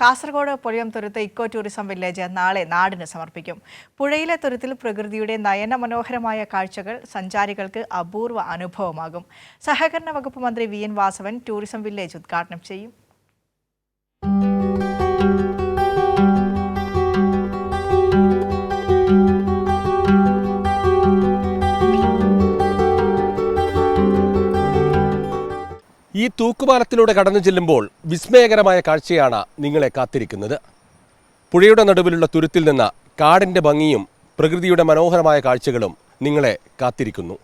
കാസർഗോഡ് പുഴയം തുരുത്ത് eco tourism village നാളെ നാടിന് സമർപ്പിക്കും. പുഴയിലെ തുരുത്തിൽ പ്രകൃതിയുടെ നയനമനോഹരമായ കാഴ്ചകൾ സഞ്ചാരികൾക്ക് അപൂർവ അനുഭവമാകും. സഹകരണ വകുപ്പ് മന്ത്രി V N Vasavan tourism village ഉദ്ഘാടനം ചെയ്യും. ഈ തൂക്കുപാലത്തിലൂടെ കടന്നു ചെല്ലുമ്പോൾ വിസ്മയകരമായ കാഴ്ചയാണ് നിങ്ങളെ കാത്തിരിക്കുന്നത്. പുഴയുടെ നടുവിലുള്ള തുരുത്തിൽ നിന്ന് കാടിന്റെ ഭംഗിയും പ്രകൃതിയുടെ മനോഹരമായ കാഴ്ചകളും നിങ്ങളെ കാത്തിരിക്കുന്നു.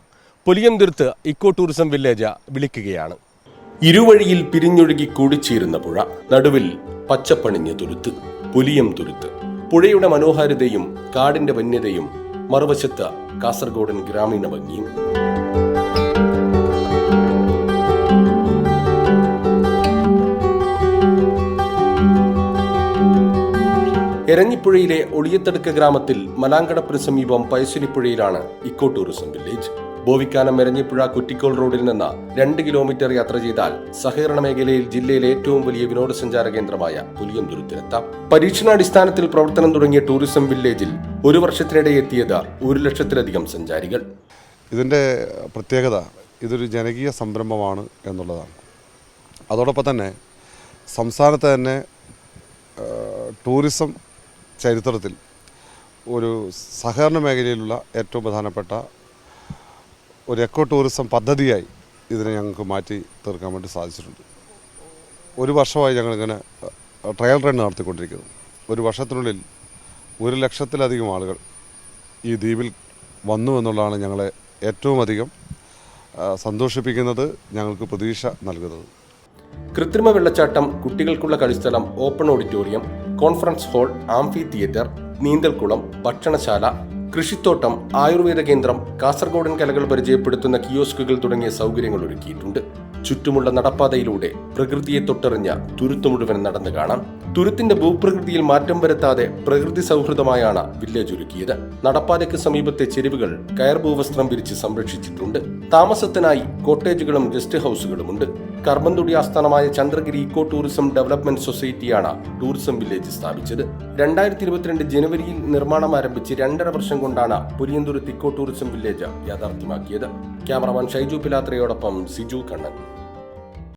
പുലിയന്തുരുത്ത് ഇക്കോ ടൂറിസം വില്ലേജ് വിളിക്കുകയാണ്. ഇരുവഴിയിൽ പിരിഞ്ഞൊഴുകി കൂടിച്ചേരുന്ന പുഴ നടുവിൽ പച്ചപ്പണിഞ്ഞ തുരുത്ത് പുലിയം തുരുത്ത്. പുഴയുടെ മനോഹാരിതയും കാടിന്റെ വന്യതയും മറുവശത്ത് കാസർഗോഡൻ ഗ്രാമീണ ഭംഗിയും. എരഞ്ഞിപ്പുഴയിലെ ഒളിയത്തടുക്ക ഗ്രാമത്തിൽ മലാങ്കടപ്പിന് സമീപം പയശ്ശിനിപ്പുഴയിലാണ് eco tourism village. Bovikkanam Eranjippuzha Kuttikkol റോഡിൽ നിന്ന് രണ്ട് കിലോമീറ്റർ യാത്ര ചെയ്താൽ സഹകരണ മേഖലയിൽ ജില്ലയിലെ ഏറ്റവും വലിയ വിനോദസഞ്ചാര കേന്ദ്രമായ പുലിയം തുരുത്തിലെത്താം പരീക്ഷണാടിസ്ഥാനത്തിൽ പ്രവർത്തനം തുടങ്ങിയ ടൂറിസം വില്ലേജിൽ ഒരു വർഷത്തിനിടെ എത്തിയത് ഒരു ലക്ഷത്തിലധികം സഞ്ചാരികൾ. ഇതിന്റെ പ്രത്യേകത ഇതൊരു ജനകീയ സംരംഭമാണ് എന്നുള്ളതാണ്. അതോടൊപ്പം തന്നെ സംസ്ഥാനത്ത് തന്നെ ടൂറിസം ചരിത്രത്തിൽ ഒരു സഹകരണ മേഖലയിലുള്ള ഏറ്റവും പ്രധാനപ്പെട്ട ഒരു എക്കോ ടൂറിസം പദ്ധതിയായി ഇതിനെ ഞങ്ങൾക്ക് മാറ്റി തീർക്കാൻ വേണ്ടി സാധിച്ചിട്ടുണ്ട്. ഒരു വർഷമായി ഞങ്ങളിങ്ങനെ ട്രയൽ റൺ നടത്തിക്കൊണ്ടിരിക്കുന്നു. ഒരു വർഷത്തിനുള്ളിൽ ഒരു ലക്ഷത്തിലധികം ആളുകൾ ഈ ദ്വീപിൽ വന്നു എന്നുള്ളതാണ് ഞങ്ങളെ ഏറ്റവും അധികം സന്തോഷിപ്പിക്കുന്നത് ഞങ്ങൾക്ക് പ്രതീക്ഷ നൽകുന്നത്. കൃത്രിമ വെള്ളച്ചാട്ടം കുട്ടികൾക്കുള്ള കളിസ്ഥലം open auditorium conference hall amphitheatre നീന്തൽക്കുളം ഭക്ഷണശാല കൃഷിത്തോട്ടം ആയുർവേദ കേന്ദ്രം കാസർഗോഡൻ കലകൾ പരിചയപ്പെടുത്തുന്ന കിയോസ്കുകൾ തുടങ്ങിയ സൗകര്യങ്ങൾ ഒരുക്കിയിട്ടുണ്ട്. ചുറ്റുമുള്ള നടപ്പാതയിലൂടെ പ്രകൃതിയെ തൊട്ടറിഞ്ഞ തുരുത്ത് മുഴുവൻ നടന്നു കാണാം. തുരുത്തിന്റെ ഭൂപ്രകൃതിയിൽ മാറ്റം വരുത്താതെ പ്രകൃതി സൗഹൃദമായാണ് വില്ലേജ് ഒരുക്കിയത്. നടപ്പാതയ്ക്ക് സമീപത്തെ ചെരുവുകൾ കയർ ഭൂവസ്ത്രം വിരിച്ച് സംരക്ഷിച്ചിട്ടുണ്ട്. താമസത്തിനായി കോട്ടേജുകളും ഗസ്റ്റ് ഹൗസുകളുമുണ്ട്. കർമ്മന്തുടി ആസ്ഥാനമായ ചന്ദ്രഗിരി ഇക്കോ ടൂറിസം ഡെവലപ്മെന്റ് സൊസൈറ്റിയാണ് ടൂറിസം വില്ലേജ് സ്ഥാപിച്ചത്. രണ്ടായിരത്തി ഇരുപത്തിരണ്ട് ജനുവരിയിൽ നിർമ്മാണം ആരംഭിച്ച് രണ്ടര വർഷം കൊണ്ടാണ് പുരിയന്തുരുത്ത് ഇക്കോ ടൂറിസം വില്ലേജ് യാഥാർത്ഥ്യമാക്കിയത്. ക്യാമറമാൻ ഷൈജു പിലാത്രയോടൊപ്പം സിജു കണ്ണൻ.